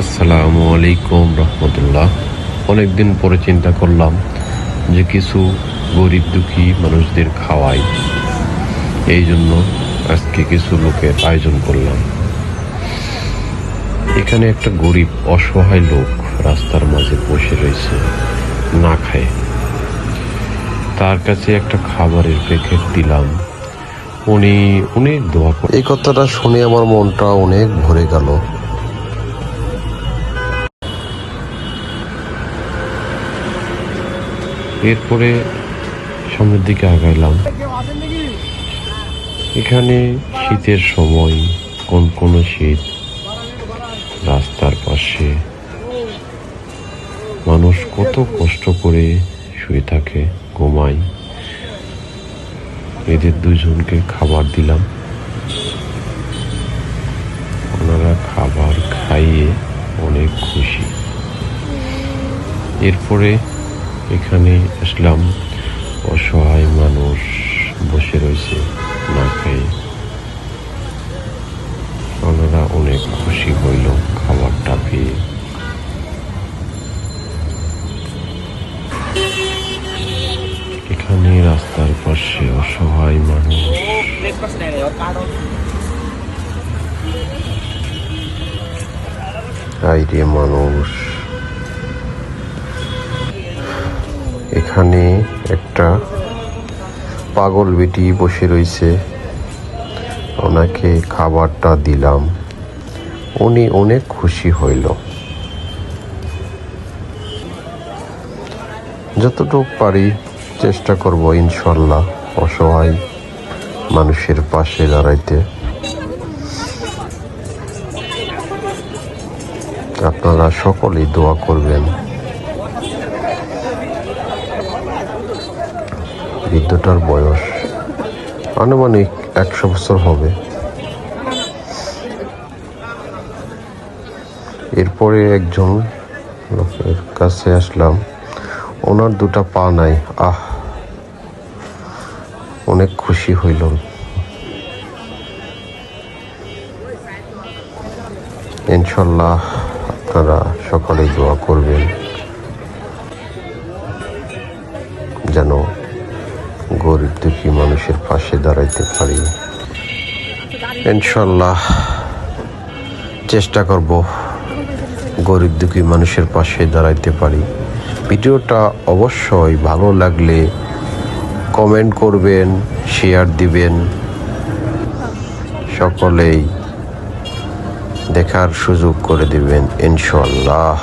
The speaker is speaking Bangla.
আসসালামু আলাইকুম রহমতুল্লাহ। অনেকদিন পরে চিন্তা করলাম যে কিছু গরিব দুঃখী মানুষদের খাওয়াই। এই জন্য আজকে কিছু লোকের আয়োজন করলাম। এখানে একটা গরিব অসহায় লোক রাস্তার মাঝে বসে রয়েছে, না খায়। তার কাছে একটা খাবারের প্যাকেট দিলাম। উনি অনেক দোয়া এই কথাটা শুনে আমার মনটা অনেক ভরে গেল। এরপরে সামনের দিকে আগাইলাম। এখানে শীতের সময় কোন কোন শীত রাস্তার পাশে মানুষ কত কষ্ট করে শুয়ে থাকে, ঘুমায়। এদের দুজনকে খাবার দিলাম। ওনারা খাবার খাইয়ে অনেক খুশি। এরপরে এখানে আসলাম। অসহায় মানুষ বসে রয়েছে না খেয়ে। ওনারা অনেক খুশি হইল খাবারটা পেয়ে এখানে রাস্তার পাশে অসহায় মানুষ। আইরে মানুষ। এখানে একটা পাগল বেটি বসে রয়েছে। ওনাকে খাবারটা দিলাম। উনি অনেক খুশি হইল। যতটুকু পারি চেষ্টা করব ইনশাল্লাহ অসহায় মানুষের পাশে দাঁড়াইতে। আপনারা সকলেই দোয়া করবেন। বৃদ্ধটার বয়স আনুমানিক একশো বছর হবে। এরপরে একজন লোকের কাছে আসলাম। ওনার দুটা পা নাই। আহ! অনেক খুশি হইল ইনশাল্লাহ আপনারা সকলেই দোয়া করবেন। যেন গরিব দুঃখী মানুষের পাশে দাঁড়াইতে পারি। ইনশাল্লাহ চেষ্টা করব গরিব দুঃখী মানুষের পাশে দাঁড়াইতে পারি। ভিডিওটা অবশ্যই ভালো লাগলে কমেন্ট করবেন, শেয়ার দিবেন। সকলেই দেখার সুযোগ করে দিবেন ইনশাল্লাহ